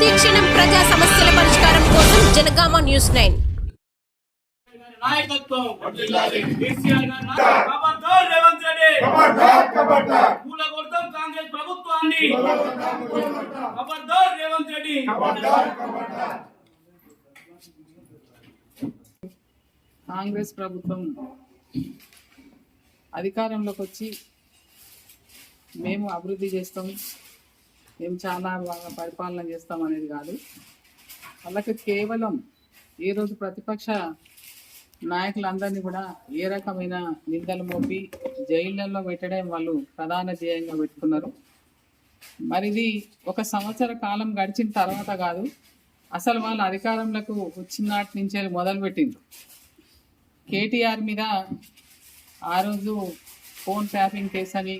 ప్రతిక్షణం ప్రజా సమస్యల పరిష్కారం కోసం జనగామ న్యూస్ నైన్. కాంగ్రెస్ ప్రభుత్వాన్ని. రేవంత్ రెడ్డి. కాంగ్రెస్ ప్రభుత్వం అధికారంలోకి వచ్చి మేము అభివృద్ధి చేస్తాం. మేము చాలా బాగా పరిపాలన చేస్తాం అనేది కాదు. వాళ్ళకి కేవలం ఈరోజు ప్రతిపక్ష నాయకులందరినీ కూడా ఏ రకమైన నిందలు మోపి జైళ్ళల్లో పెట్టడం వాళ్ళు ప్రధాన ధ్యేయంగా పెట్టుకున్నారు. మరి ఇది ఒక సంవత్సర కాలం గడిచిన తర్వాత కాదు అసలు వాళ్ళు అధికారంలోకి వచ్చినాటి నుంచే మొదలుపెట్టింది కేటీఆర్ మీద ఆ రోజు ఫోన్ ట్యాపింగ్ కేసు అని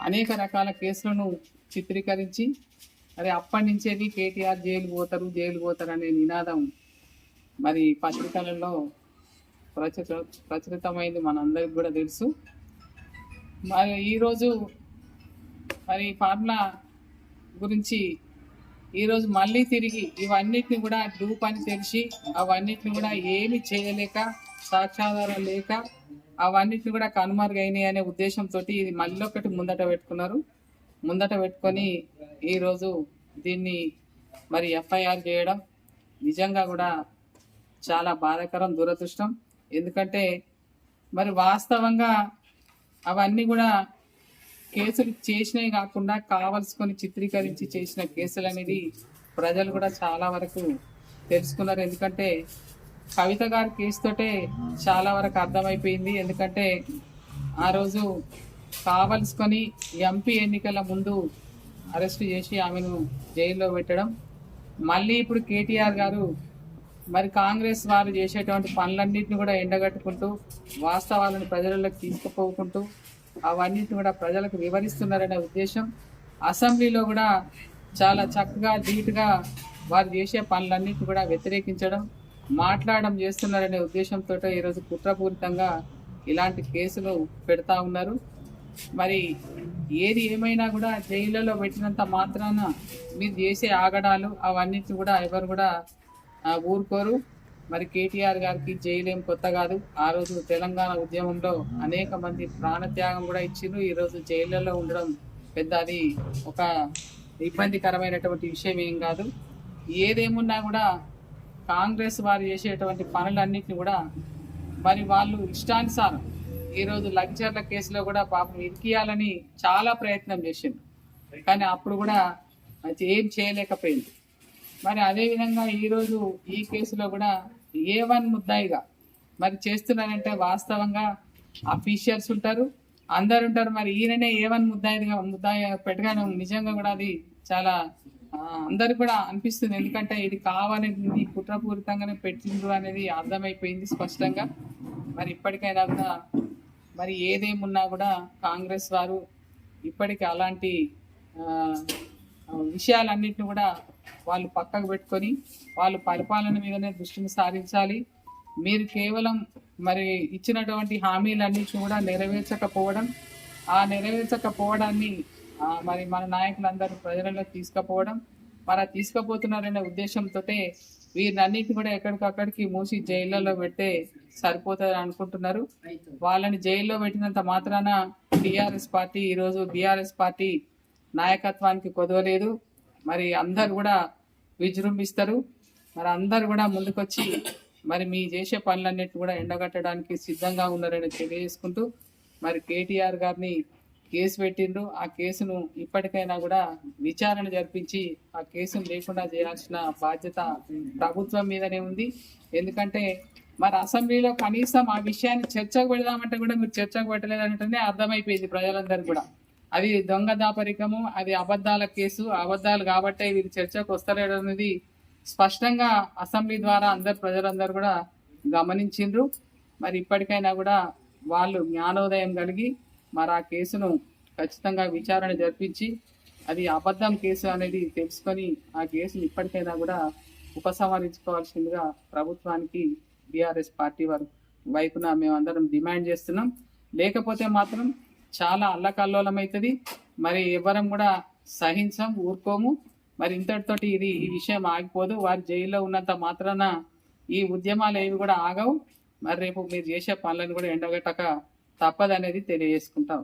అనేక రకాల కేసులను చిత్రీకరించి మరి అప్పటి నుంచేది కేటీఆర్ జైలు పోతారు జైలు పోతారు అనే నినాదం మరి పత్రికలలో ప్రచుర ప్రచురితమైంది మనందరికి కూడా తెలుసు. మరి ఈరోజు మరి ఫార్ములా గురించి ఈరోజు మళ్ళీ తిరిగి ఇవన్నిటిని కూడా డూప్ అని తెలిసి అవన్నిటిని కూడా ఏమి చేయలేక సాక్ష్యాధారం లేక అవన్నిటిని కూడా కనుమరుగైనాయి అనే ఉద్దేశంతో ఇది మళ్ళీ ఒకటి ముందట పెట్టుకున్నారు. ముందట పెట్టుకొని ఈరోజు దీన్ని మరి ఎఫ్ఐఆర్ చేయడం నిజంగా కూడా చాలా బాధాకరం దురదృష్టం. ఎందుకంటే మరి వాస్తవంగా అవన్నీ కూడా కేసులు చేసినవి కాకుండా కావలసుకొని చిత్రీకరించి చేసిన కేసులు అనేది ప్రజలు కూడా చాలా వరకు తెలుసుకున్నారు. ఎందుకంటే కవిత గారి కేసుతోటే చాలా వరకు అర్థమైపోయింది. ఎందుకంటే ఆ రోజు కావలసుకొని ఎంపీ ఎన్నికల ముందు అరెస్ట్ చేసి ఆమెను జైల్లో పెట్టడం. మళ్ళీ ఇప్పుడు కేటీఆర్ గారు మరి కాంగ్రెస్ వారు చేసేటువంటి పనులన్నింటిని కూడా ఎండగట్టుకుంటూ వాస్తవాలను ప్రజలకు తీసుకుపోకుంటూ అవన్నిటిని కూడా ప్రజలకు వివరిస్తున్నారనే ఉద్దేశం. అసెంబ్లీలో కూడా చాలా చక్కగా ధీటుగా వారు చేసే పనులన్నింటిని కూడా వ్యతిరేకించడం మాట్లాడడం చేస్తున్నారనే ఉద్దేశంతో ఈరోజు కుట్రపూరితంగా ఇలాంటి కేసులు పెడతా ఉన్నారు. మరి ఏది ఏమైనా కూడా జైళ్ళలో పెట్టినంత మాత్రాన మీరు చేసే ఆగడాలు అవన్నిటిని కూడా ఎవరు కూడా ఊరుకోరు. మరి కేటీఆర్ గారికి జైలు ఏం కొత్త కాదు. ఆ రోజు తెలంగాణ ఉద్యమంలో అనేక మంది ప్రాణత్యాగం కూడా ఇచ్చిండ్రు. ఈరోజు జైళ్ళలో ఉండడం పెద్ద అది ఒక ఇబ్బందికరమైనటువంటి విషయం ఏం కాదు. ఏదేమున్నా కూడా కాంగ్రెస్ వారు చేసేటువంటి పనులన్నింటినీ కూడా మరి వాళ్ళు ఇష్టానుసారం ఈరోజు లగ్జర్ల కేసులో కూడా పాపం ఇరికియాలని చాలా ప్రయత్నం చేసిండ్రు. కానీ అప్పుడు కూడా ఏం చేయలేకపోయింది. మరి అదేవిధంగా ఈరోజు ఈ కేసులో కూడా ఏ వన్ ముద్దాయిగా మరి చేస్తున్నారంటే వాస్తవంగా అఫీషియల్స్ ఉంటారు అందరు ఉంటారు. మరి ఈయననే ఏ వన్ ముద్దాయిగా ముద్దాయి పెట్టగానే నిజంగా కూడా అది చాలా అందరికి కూడా అనిపిస్తుంది. ఎందుకంటే ఇది కావాలనేది కుట్రపూరితంగానే పెట్టిండ్రు అనేది అర్థమైపోయింది స్పష్టంగా. మరి ఇప్పటికైనా కూడా మరి ఏదేమున్నా కూడా కాంగ్రెస్ వారు ఇప్పటికీ అలాంటి విషయాలన్నింటినీ విషయాలన్నింటిని కూడా వాళ్ళు పక్కకు పెట్టుకొని వాళ్ళు పరిపాలన మీదనే దృష్టిని సారించాలి. మీరు కేవలం మరి ఇచ్చినటువంటి హామీలన్నింటినీ కూడా నెరవేర్చకపోవడం ఆ నెరవేర్చకపోవడాన్ని మరి మన నాయకులందరూ ప్రజలలో తీసుకుపోవడం మరి తీసుకపోతున్నారనే తీసుకుపోతున్నారనే ఉద్దేశంతో వీరినన్నిటిని కూడా ఎక్కడికక్కడికి మూసి జైళ్ళలో పెడితే సరిపోతుంది అనుకుంటున్నారు. వాళ్ళని జైల్లో పెట్టినంత మాత్రాన టీఆర్ఎస్ పార్టీ ఈరోజు బీఆర్ఎస్ పార్టీ నాయకత్వానికి కొదవలేదు. మరి అందరు కూడా విజృంభిస్తారు. మరి అందరు కూడా ముందుకొచ్చి మరి మీ చేసే పనులన్నిటి కూడా ఎండగట్టడానికి సిద్ధంగా ఉన్నారని తెలియజేసుకుంటూ మరి కేటీఆర్ గారిని కేసు పెట్టిండ్రు. ఆ కేసును ఇప్పటికైనా కూడా విచారణ జరిపించి ఆ కేసును లేకుండా చేయాల్సిన బాధ్యత ప్రభుత్వం మీదనే ఉంది. ఎందుకంటే మరి అసెంబ్లీలో కనీసం ఆ విషయాన్ని చర్చకు పెడదామంటే కూడా మీరు చర్చకు పెట్టలేదంటేనే అర్థమైపోయింది ప్రజలందరికీ కూడా. అది దొంగ దాపరికము అది అబద్ధాల కేసు అబద్ధాలు కాబట్టే వీరు చర్చకు వస్తలేడు అనేది స్పష్టంగా అసెంబ్లీ ద్వారా అందరు ప్రజలందరూ కూడా గమనించిండ్రు. మరి ఇప్పటికైనా కూడా వాళ్ళు జ్ఞానోదయం కలిగి మరి ఆ కేసును ఖచ్చితంగా విచారణ జరిపించి అది అబద్ధం కేసు అనేది తెలుసుకొని ఆ కేసును ఇప్పటికైనా కూడా ఉపసంహరించుకోవాల్సిందిగా ప్రభుత్వానికి బీఆర్ఎస్ పార్టీ వారు వైపున మేమందరం డిమాండ్ చేస్తున్నాం. లేకపోతే మాత్రం చాలా అల్లకల్లోలం అవుతుంది మరి ఎవరం కూడా సహించం ఊరుకోము. మరి ఇంతటితోటి ఇది ఈ విషయం ఆగిపోదు. వారు జైల్లో ఉన్నంత మాత్రాన ఈ ఉద్యమాలు ఏవి కూడా ఆగవు. మరి రేపు మీరు చేసే పనులను కూడా ఎండగట్టక తప్పదనేది తెలియజేసుకుంటాం